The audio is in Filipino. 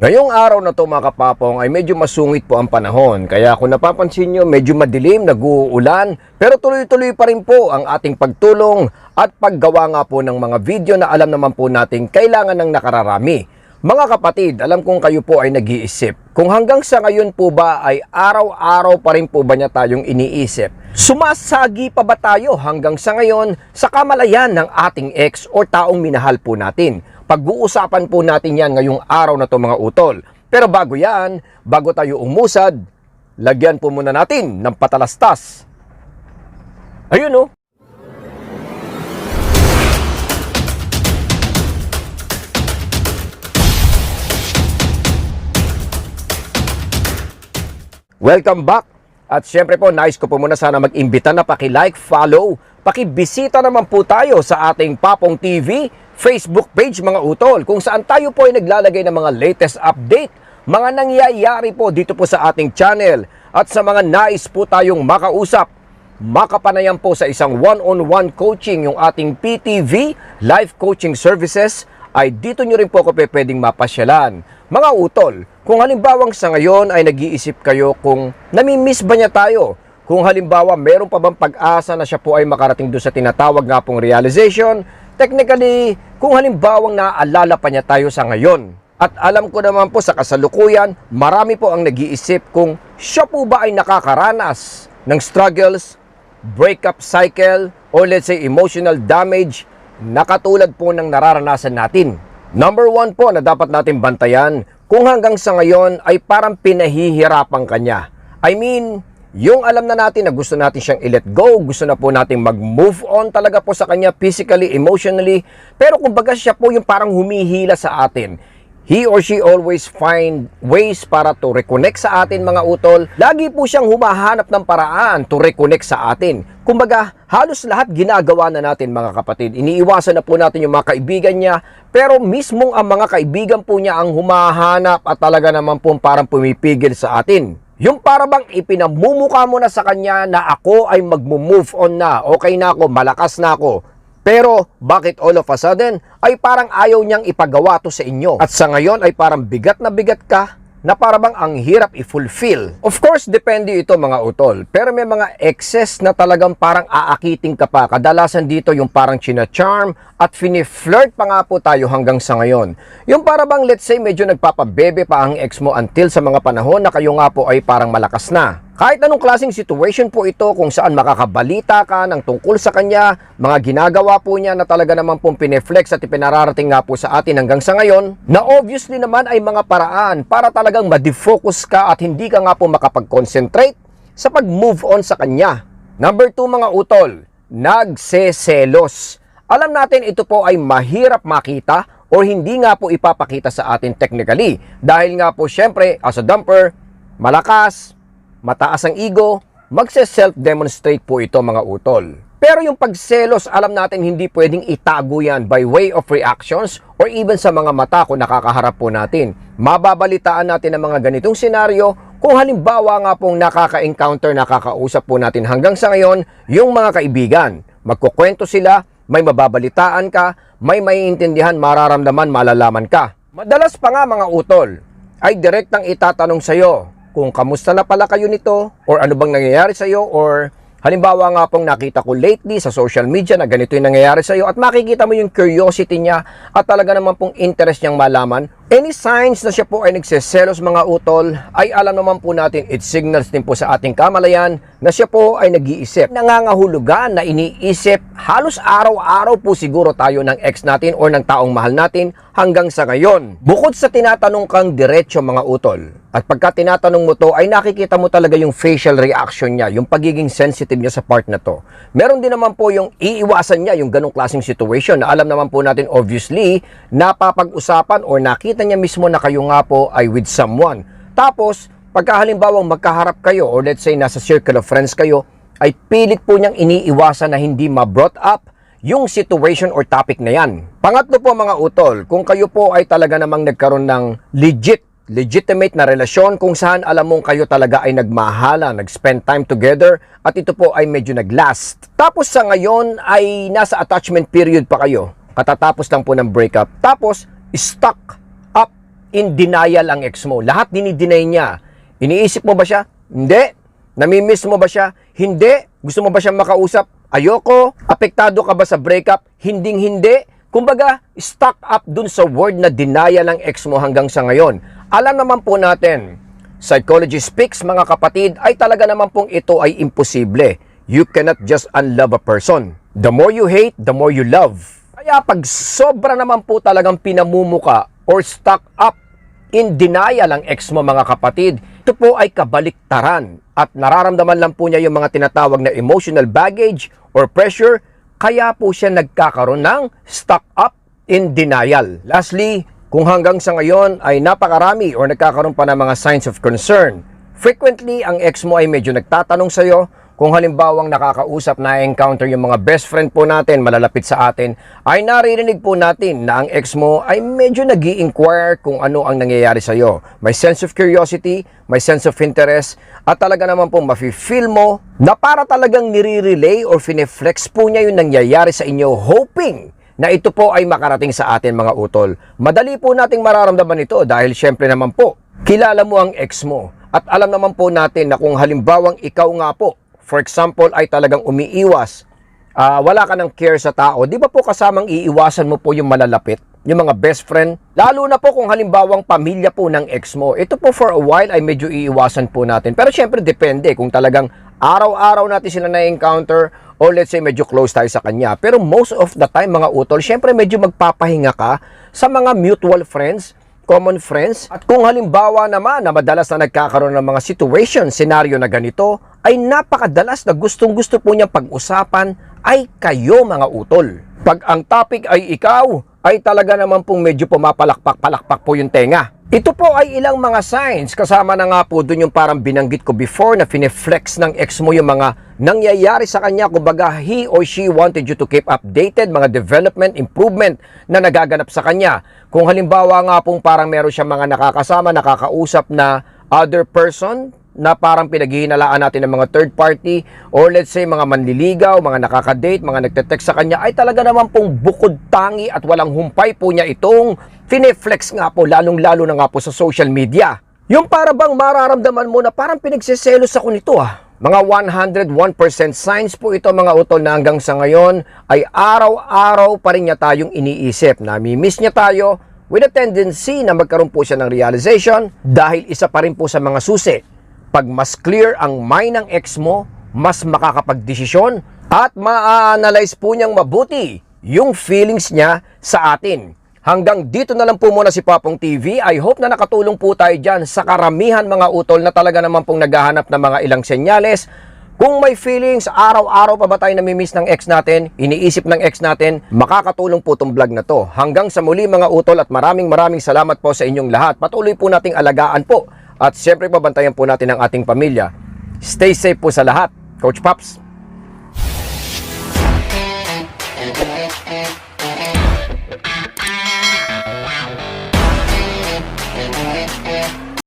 Ngayong araw na to mga kapapong ay medyo masungit po ang panahon. Kaya kung napapansin nyo, medyo madilim, nag-uulan. Pero tuloy-tuloy pa rin po ang ating pagtulong at paggawa nga po ng mga video na alam naman po natin kailangan ng nakararami. Mga kapatid, alam kong kayo po ay nag-iisip. Kung hanggang sa ngayon po ba ay araw-araw pa rin po ba niya tayong iniisip? Sumasagi pa ba tayo hanggang sa ngayon sa kamalayan ng ating ex o taong minahal po natin? Pag-uusapan po natin yan ngayong araw na to mga utol. Pero bago yan, bago tayo umusad, lagyan po muna natin ng patalastas. Ayun oh. Welcome back! At syempre po, nice ko po muna sana mag-imbita na paki-like, follow, paki-bisita naman po tayo sa ating Papong TV Facebook page mga utol kung saan tayo po ay naglalagay ng mga latest update, mga nangyayari po dito po sa ating channel at sa mga nais po tayong makausap makapanayan po sa isang one-on-one coaching yung ating PTV Life Coaching Services ay dito nyo rin po ako pwedeng mapasyalan. Mga utol, kung halimbawang sa ngayon ay nag-iisip kayo kung namimiss ba niya tayo, kung halimbawa meron pa bang pag-asa na siya po ay makarating doon sa tinatawag nga pong realization, technically, kung halimbawang naaalala pa niya tayo sa ngayon. At alam ko naman po sa kasalukuyan, marami po ang nag-iisip kung siya po ba ay nakakaranas ng struggles, breakup cycle, or let's say emotional damage na katulad po ng nararanasan natin. Number one po na dapat natin bantayan kung hanggang sa ngayon ay parang pinahihirapan kanya. I mean, yung alam na natin na gusto natin siyang i-let go, gusto na po natin mag-move on talaga po sa kanya physically, emotionally, pero kumbaga siya po yung parang humihila sa atin. He or she always find ways para to reconnect sa atin mga utol. Lagi po siyang humahanap ng paraan to reconnect sa atin. Kumbaga, halos lahat ginagawa na natin mga kapatid. Iniiwasan na po natin yung mga kaibigan niya. Pero mismong ang mga kaibigan po niya ang humahanap at talaga naman po parang pumipigil sa atin. Yung para bang ipinamumuka mo na sa kanya na ako ay magmo-move on na, okay na ako, malakas na ako. Pero bakit all of a sudden ay parang ayaw niyang ipagawa to sa inyo? At sa ngayon ay parang bigat na bigat ka na para bang ang hirap i-fulfill. Of course, depende ito mga utol. Pero may mga excess na talagang parang aakiting ka pa. Kadalasan dito yung parang china-charm at fini-flirt pa nga po tayo hanggang sa ngayon. Yung para bang let's say medyo nagpapabebe pa ang ex mo until sa mga panahon na kayo nga po ay parang malakas na. Kahit anong klaseng situation po ito kung saan makakabalita ka ng tungkol sa kanya, mga ginagawa po niya na talaga naman pong pineflex at ipinararating nga po sa atin hanggang sa ngayon, na obviously naman ay mga paraan para talagang ma-defocus ka at hindi ka nga po makapag-concentrate sa pag-move on sa kanya. Number 2 mga utol, nagseselos. Alam natin ito po ay mahirap makita or hindi nga po ipapakita sa atin technically dahil nga po syempre as a dumper, malakas, mataas ang ego, magse-self-demonstrate po ito mga utol. Pero yung pagselos, alam natin hindi pwedeng itago yan by way of reactions or even sa mga mata kung nakakaharap po natin. Mababalitaan natin ang mga ganitong senaryo kung halimbawa nga pong nakaka-encounter, nakakausap po natin hanggang sa ngayon yung mga kaibigan. Magkukwento sila, may mababalitaan ka, may maiintindihan, mararamdaman, malalaman ka. Madalas pa nga mga utol, ay direktang itatanong sa'yo kung kamusta na pala kayo nito or ano bang nangyayari sa iyo or halimbawa nga pong nakita ko lately sa social media na ganito yung nangyayari sa iyo at makikita mo yung curiosity niya at talaga naman pong interest niyang malaman any signs na siya po ay nagseselos mga utol ay alam naman po natin it signals din po sa ating kamalayan na siya po ay nag-iisip nangangahulugan na iniisip halos araw-araw po siguro tayo ng ex natin or ng taong mahal natin hanggang sa ngayon bukod sa tinatanong kang diretsyo mga utol at pagka tinatanong mo to, ay nakikita mo talaga yung facial reaction niya, yung pagiging sensitive niya sa part na to. Meron din naman po yung iiwasan niya, yung ganong klaseng situation na alam naman po natin obviously, napapag-usapan or nakita niya mismo na kayo nga po ay with someone. Tapos, pagka halimbawang magkaharap kayo or let's say nasa circle of friends kayo, ay pilit po niyang iniiwasan na hindi ma-brought up yung situation or topic na yan. Pangatlo po mga utol, kung kayo po ay talaga namang nagkaroon ng legit legitimate na relasyon kung saan alam mong kayo talaga ay nagmahala, nag-spend time together at ito po ay medyo nag-last. Tapos sa ngayon ay nasa attachment period pa kayo. Katatapos lang po ng breakup. Tapos stuck in denial ang ex mo. Lahat dinideny niya. Iniisip mo ba siya? Hindi. Namimiss mo ba siya? Hindi. Gusto mo ba siyang makausap? Ayoko. Apektado ka ba sa breakup? Hinding hindi. Kumbaga, stuck up dun sa word na denial ng ex mo hanggang sa ngayon. Alam naman po natin, Psychology speaks mga kapatid ay talaga naman pong ito ay imposible. You cannot just unlove a person. The more you hate, the more you love. Kaya pag sobra naman po talagang pinamumuka or stuck up in denial ang ex mo mga kapatid, ito po ay kabaliktaran at nararamdaman lang po niya yung mga tinatawag na emotional baggage or pressure kaya po siya nagkakaroon ng stuck up in denial. Lastly, kung hanggang sa ngayon ay napakarami or nagkakaroon pa ng mga signs of concern, frequently ang ex mo ay medyo nagtatanong sa iyo kung halimbawang nakakausap na encounter yung mga best friend po natin malalapit sa atin, ay naririnig po natin na ang ex mo ay medyo nag inquire kung ano ang nangyayari sa iyo. May sense of curiosity, may sense of interest, at talaga naman po mafe-feel mo na para talagang nire-relay or fineflex po niya yung nangyayari sa inyo hoping na ito po ay makarating sa atin mga utol. Madali po nating mararamdaman ito dahil syempre naman po, kilala mo ang ex mo. At alam naman po natin na kung halimbawang ikaw nga po, for example, ay talagang umiiwas, ah, wala ka ng care sa tao, di ba po kasamang iiwasan mo po yung malalapit? Yung mga best friend, lalo na po kung halimbawang pamilya po ng ex mo. Ito po for a while ay medyo iiwasan po natin. Pero syempre depende kung talagang araw-araw natin sila na-encounter or let's say medyo close tayo sa kanya. Pero most of the time mga utol, syempre medyo magpapahinga ka sa mga mutual friends, common friends. At kung halimbawa naman na madalas na nagkakaroon ng mga situation, scenario na ganito, ay napakadalas na gustong gusto po niyang pag-usapan ay kayo mga utol. Pag ang topic ay ikaw, ay talaga naman pong medyo pumapalakpak-palakpak po yung tenga. Ito po ay ilang mga signs kasama na nga po dun yung parang binanggit ko before na fineflex ng ex mo yung mga nangyayari sa kanya kumbaga he or she wanted you to keep updated mga development, improvement na nagaganap sa kanya. Kung halimbawa nga pong parang meron siya mga nakakasama, nakakausap na other person na parang pinaghihinalaan natin ng mga third party or let's say mga manliligaw, mga nakaka-date, mga nagte-text sa kanya ay talaga naman pong bukod tangi at walang humpay po niya itong fineflex nga po lalong-lalo na nga po sa social media. Yung para bang mararamdaman mo na parang pinagsiselos ako nito ah. Mga 101% signs po ito mga utol na hanggang sa ngayon ay araw-araw pa rin niya tayong iniisip. Namimiss niya tayo with a tendency na magkaroon po siya ng realization dahil isa pa rin po sa mga susi. Pag mas clear ang mind ng ex mo, mas makakapagdesisyon at ma-analyze po niyang mabuti yung feelings niya sa atin. Hanggang dito na lang po muna si Papong TV. I hope na nakatulong po tayo dyan sa karamihan mga utol na talaga naman pong naghahanap ng mga ilang senyales. Kung may feelings, araw-araw pa ba tayo namimiss ng ex natin, iniisip ng ex natin, makakatulong po itong vlog na to. Hanggang sa muli mga utol at maraming maraming salamat po sa inyong lahat. Patuloy po nating alagaan po at siyempre pabantayan po natin ang ating pamilya. Stay safe po sa lahat. Coach Pops.